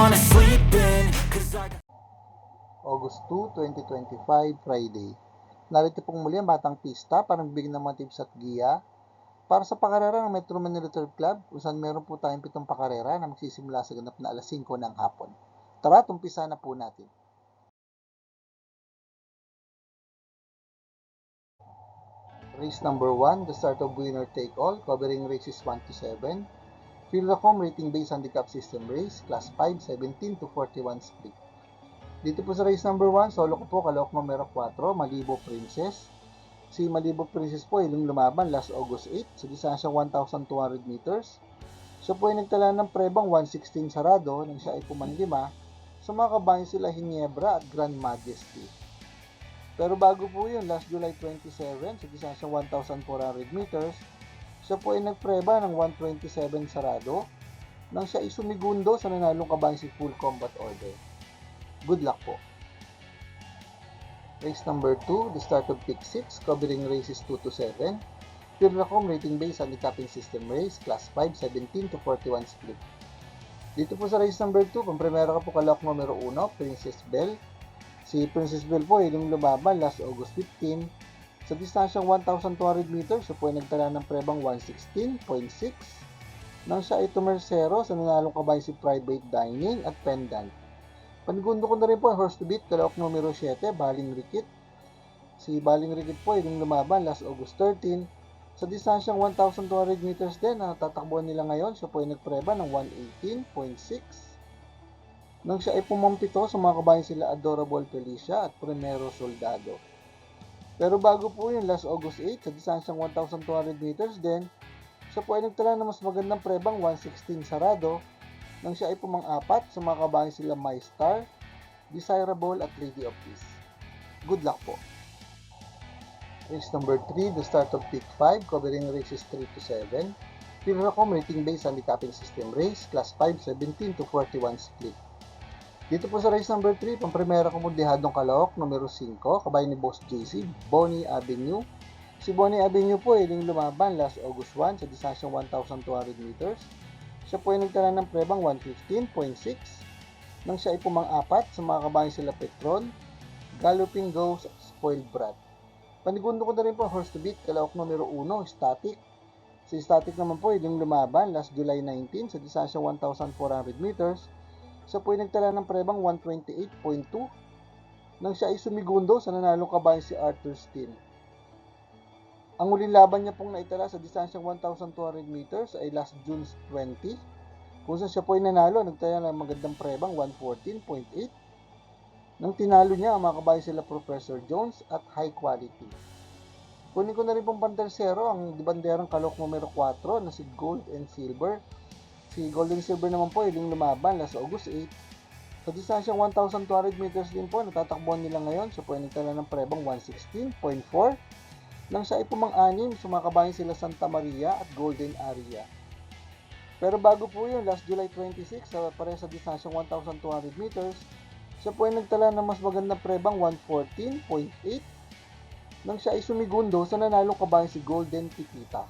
wanna sleep in cause I got... August 2, 2025, Friday. Narito pong muli ang Batang Pista para magbigay ng mga tips at giya para sa pakarera ng Metro Manila Reserve Club kung saan meron po tayong pitong pakarera na magsisimula sa ganap na alas 5 ng hapon. Tara, tumpisa na po natin. Race number 1, the start of winner take all, covering races 1 to 7. Philracom rating based handicap system race, class 5, 17 to 41 split. Dito po sa race number 1, solo ko po kalok numero 4, Malibo Princess. Si Malibo Princess po ilang lumaban last August 8 sa distansyang 1,200 meters. Siya po ay nagtala ng prebang 116 sarado nang siya ay pumanlima sa mga kabayan sila Hinebra at Grand Majesty. Pero bago po yun, last July 27 sa distansyang 1,400 meters, siya po ay nagpreba ng 127 sarado nang siya ay sumigundo sa nanalong kabayan si Full Combat Order. Good luck po. Race number 2, the start of pick 6, covering races 2 to 7. Pirlacom rating based handicapping system race, class 5, 17 to 41 split. Dito po sa race number 2, pampremera ka po kalak numero 1, Princess Bell. Si Princess Bell po ay nung lumaban last August 15 sa distansyang 1,200 meters, siya po ay nagtala ng prebang 116.6 nang siya ay tumersero sa nanalong kabayan si Private Dining at Pendant. Panigundo ko na rin po ang horse to beat, kalawak numero 7, Baling Rikit. Si Baling Rikit po ay nung lumaban last August 13 sa distansyang 1,200 meters din na tatakbuhan nila ngayon, siya po ay nagpreba ng 118.6 nang siya ay pumampito sa mga kabayan sila Adorable Felicia at Primero Soldado. Pero bago po yun, last August 8, sa distansyang 1,200 meters din, siya po ay nagtala ng mas magandang prebang 116 sarado nang siya ay pumang-apat sa mga kabayan sila My Star, Desirable at Lady of Peace. Good luck po! Race number 3, the start of pick 5, covering races 3 to 7. Piracom rating based handicapping system race, class 5, 17 to 41 split. Dito po sa race number 3, pampremera dehadong kalawak, numero 5, kabay ni Boss JC, Bonnie Avenue. Si Bonnie Avenue po ay yung lumaban last August 1 sa distansyang 1,200 meters. Siya po ay nagtala ng prebang 115.6 nang siya ay pumang-apat sa mga kabayan sila Petron, Galloping Ghost, Spoiled Brat. Panigundo ko na rin po horse to beat, kalawak numero 1, Static. Si Static naman po ay yung lumaban last July 19 sa distansyang 1,400 meters. Siya po ay nagtala ng prebang 128.2 nang siya ay sumigundo sa nanalong kabayan si Arthur Steen. Ang uling laban niya pong naitala sa distansyang 1,200 meters ay last June 20 kung saan siya po ay nanalo, nagtala ng magandang prebang 114.8 nang tinalo niya ang mga kabayan sila Professor Jones at High Quality. Kunin ko na rin pong pantersero ang dibanderang kalok numero 4 na si Gold and Silver. Si Gold and Silver naman po yung lumaban last August 8 sa distansyang 1,200 meters din po, natatakbuhan nila ngayon. Po ay nagtala ng prebang 116.4 nang siya ay pumang-anim, sumakabayan sila Santa Maria at Golden Area. Pero bago po yun, last July 26, sa pare sa distansyang 1,200 meters, siya po ay nagtala ng mas magandang prebang 114.8 nang siya ay sumigundo sa nanalong kabayan si Golden Tikita.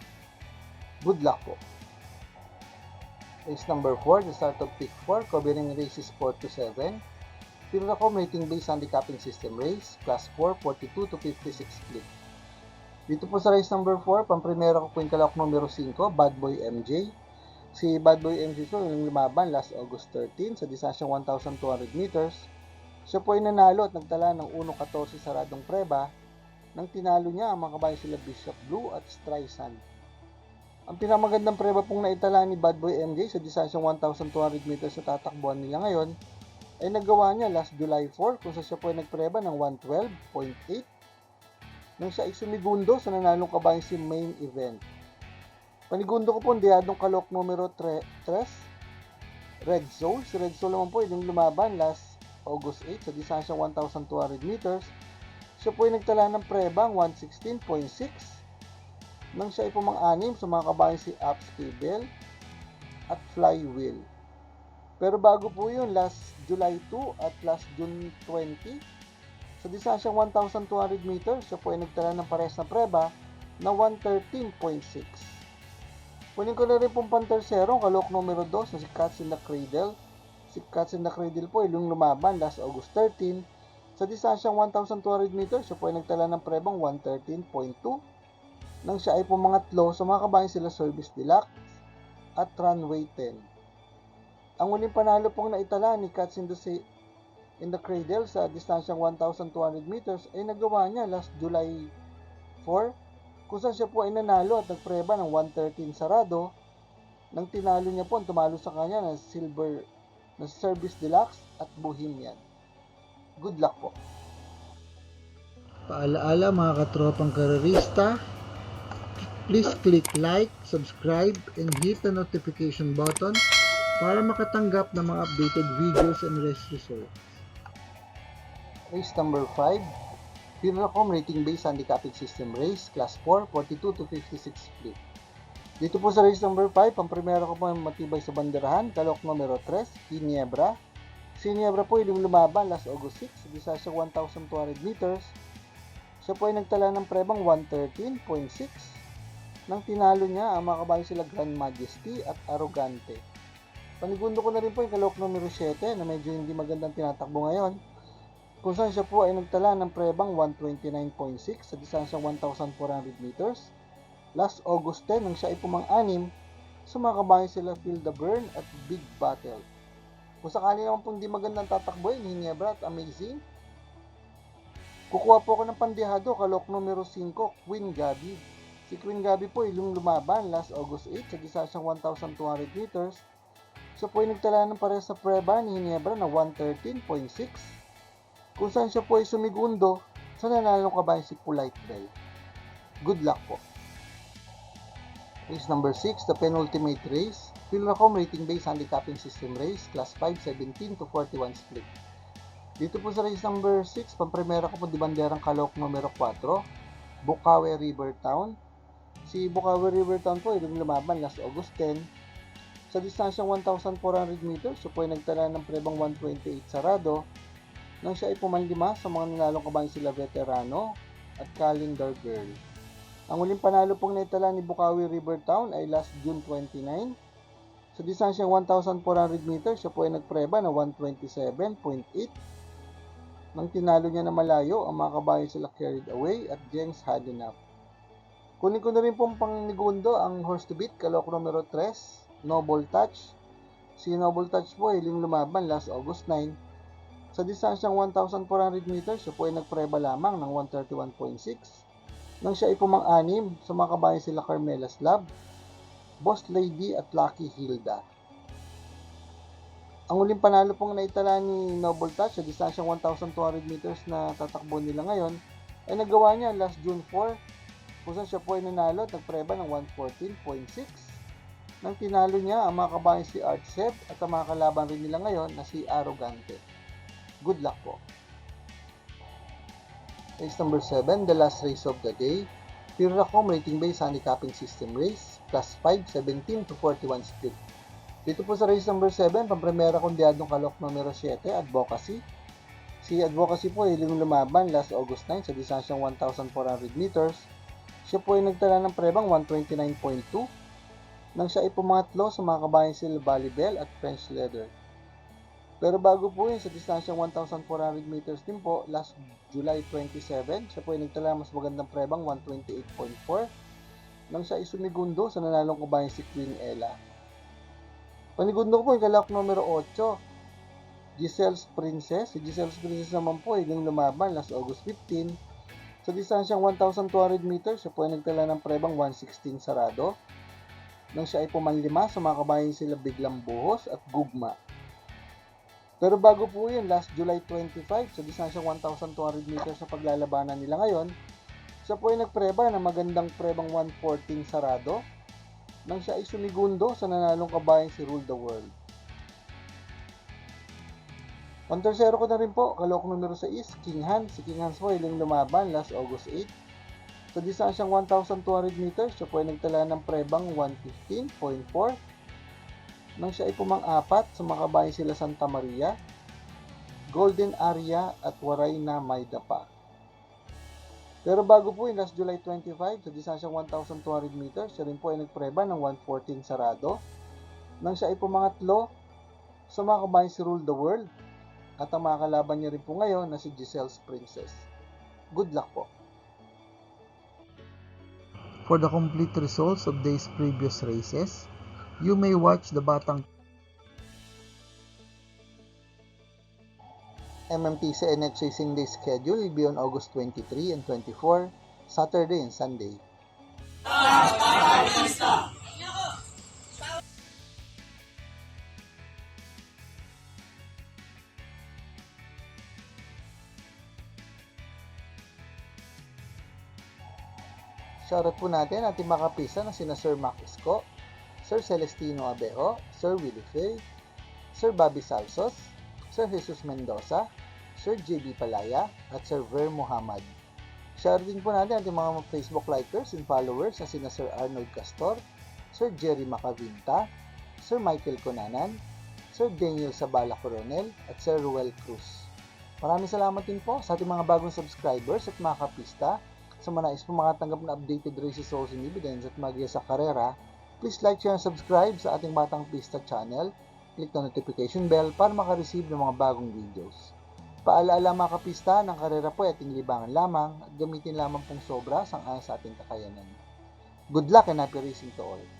Good luck po! Race number 4, the start of pick 4, covering races 4 to 7. Piracom rating based handicapping system race, class 4, 42 to 56 split. Dito po sa race number 4, pampremera ko po yung kalawak numero 5, Bad Boy MJ. Si Bad Boy MJ po yung lumaban last August 13 sa distansyang 1,200 meters. Siya po ay nanalo at nagtala ng 1.14 saradong preba nang tinalo niya ang mga kabayan sila Bishop Blue at Streisand. Ang pinamagandang preba pong naitala ni Bad Boy MJ sa distansyang 1,200 meters sa tatakbuhan nila ngayon ay nagawa niya last July 4 kung sa siya po ay nagpreba ng 112.8 nang siya ay sumigundo sa nanalong kabayan si main event. Panigundo ko po ang diyadong kalok numero 3, Red Soul. Si Red Soul naman po ay yung lumaban last August 8 sa distansyang 1,200 meters. Siya po ay nagtala ng prebang 116.6 nang siya ay pumang-anim sa mga kabayan si Ups Cable at Flywheel. Pero bago po yun, last July 2 at last June 20, sa distansyang 1,200 meters, siya po ay nagtala ng pares na preba na 113.6. Kunin ko na rin pong pantersero, ang kalok numero 2 na si Cats in the Cradle. Si Cats in the Cradle po ay yung lumaban last August 13 Sa distansyang 1,200 meters, siya po ay nagtala ng prebang 113.2 nang siya ay pumangatlo, sumakabayan sila Service Deluxe at Runway 10. Ang uling panalo pong naitala ni Cats in the, Sa- in the Cradle sa distansyang 1,200 meters ay nagawa niya last July 4 kung saan siya po ay nanalo at nagpreba ng 113 sarado nang tinalo niya po ang tumalo sa kanya ng Silver na Service Deluxe at Bohemian. Good luck po. Paalaala mga katropang karerista, please click like, subscribe, and hit the notification button para makatanggap ng mga updated videos and race results. Race number 5, Piracom Rating Based Handicapping System Race, Class 4, 42 to 56 split. Dito po sa race number 5, ang primero ko po ay matibay sa banderahan, kalok numero 3, Ginebra. Si Ginebra po yung lumaban last August 6, sa distansya 1,200 meters. Siya po ay nagtala ng prebang 113.6 nang tinalo niya ang mga kabayo sila Grand Majesty at Arrogante. Panigundo ko na rin po yung kalok numero 7 na medyo hindi magandang tinatakbo ngayon kung saan siya po ay nagtala ng prebang 129.6 sa distansyang 1,400 meters. Last August 10, nang siya ay pumang-anim, sumakabayan sila Phil the Burn at Big Battle. Kung sakali naman pong di magandang tatakbo yun, Hinebra at Amazing, kukuha po ako ng pandihado, kalok numero 5, Queen Gabi. Si Queen Gabi po ay lum- lumaban last August 8 sa distansyang 1,200 meters. Siya po ay nagtala ng pares sa preba ni Hinebra na 113.6 kung saan siya po ay sumigundo sa nanalong kabayan si Polite Bell. Good luck po. Race number 6, the penultimate race. Pilracom Rating Based Handicapping System Race, Class 5, 17 to 41 split. Dito po sa race number 6, pampremera ko po di banderang kalok numero 4, Bukawe River Town. Si Bukawe River Town po ay lumaban last August 10. Sa distansyang 1,400 meters, siya po ay nagtala ng prebang 128 sarado nang siya ay pumanlima sa mga nanalong kabayan sila Veterano at Calendar Girl. Ang uling panalo pong naitala ni Bukawi River Town ay last June 29. Sa distansyang 1,400 meters, siya po ay nagpreba na 127.8 nang tinalo niya na malayo ang mga kabayan sila Carried Away at Jengs Hadenap. Kunin ko na rin pong pangnigundo ang horse to beat, kalok numero 3, Noble Touch. Si Noble Touch po ay lumaban last August 9 sa distansyang 1,400 meters, siya po ay nagpreba lamang ng 131.6 nang siya ay pumang-anim sa mga kabayan sila Carmela Slab, Boss Lady at Lucky Hilda. Ang uling panalo pong naitala ni Noble Touch sa distansyang 1,200 meters na tatakbo nila ngayon ay nagawa niya last June 4 kung saan siya po ay nanalo at nagpreba ng 114.6 nang tinalo niya ang mga kabayan si Art Seb at ang mga kalaban rin nila ngayon na si Arrogante. Good luck po. Race number 7, the last race of the day. Piracom Rating Based Handicapping System Race, Class 5, 17 to 41 split. Dito po sa race number 7, pampremera kondyadong kalok numero 7, Advocacy. Si Advocacy po ay lumaban last August 9 sa distansyang 1,400 meters. Siya po ay nagtala ng prebang 129.2 nang siya ay pumangatlo sa mga kabayan sila Bell at French Leather. Pero bago po yun, sa distansyang 1,400 meters din po, last July 27, siya po ay nagtala mas magandang prebang 128.4 nang siya ay sumigundo sa nanalong kabayan si Queen Ella. Panigundo po yung kalak numero 8, Giselle's Princess. Si Giselle's Princess naman po ay yung lumaban last August 15. Sa distansyang 1,200 meters, siya po ay nagtala ng prebang 116 sarado nang siya ay pumanlima sa mga kabayan sila Biglang Buhos at Gugma. Pero bago po yun, last July 25, sa distansyang 1,200 meters sa paglalabanan nila ngayon, siya po ay nagpreba ng magandang prebang 114 sarado nang siya ay sumigundo sa nanalong kabayan si Rule the World. Pantersero ko na rin po, kalok numero 6, King Hans. Si King Hans po ay lumaban last August 8. Sa distansyang 1,200 meters, siya po ay nagtala ng prebang 115.4 nang siya ay pumang-apat kabayan sila Santa Maria, Golden Area at Waray na Maydapa. Pero bago po yun, last July 25, sa distansyang 1,200 meters, siya rin po ay nagpreba ng 114 sarado. Nang siya ay pumangatlo kabayan si Rule the World at ang mga kalaban niya rin po ngayon na si Giselle's Princess. Good luck po! For the complete results of these previous races, you may watch the Batang MMTC NX Racing Day schedule will be on August 23 and 24, Saturday and Sunday. Shoutout po natin ating mga kapisa na sina Sir Mac Isko, Sir Celestino Abejo, Sir Willie Fay, Sir Bobby Salsos, Sir Jesus Mendoza, Sir JB Palaya, at Sir Ver Muhammad. Share din po natin ating mga Facebook likers and followers na sina Sir Arnold Castor, Sir Jerry Macavinta, Sir Michael Conanan, Sir Daniel Sabala Coronel, at Sir Ruel Cruz. Maraming salamat din po sa ating mga bagong subscribers at mga kapista. Sa mga nais po makatanggap na updated races, rules, and dividends at magiya sa karera, please like, share, and subscribe sa ating Batang Pista channel. Click the notification bell para makareceive ng mga bagong videos. Paalaala mga kapista, ng karera po ay ating libangan lamang at gamitin lamang pong sobra sang ayon sa ating kakayanan. Good luck and happy racing to all!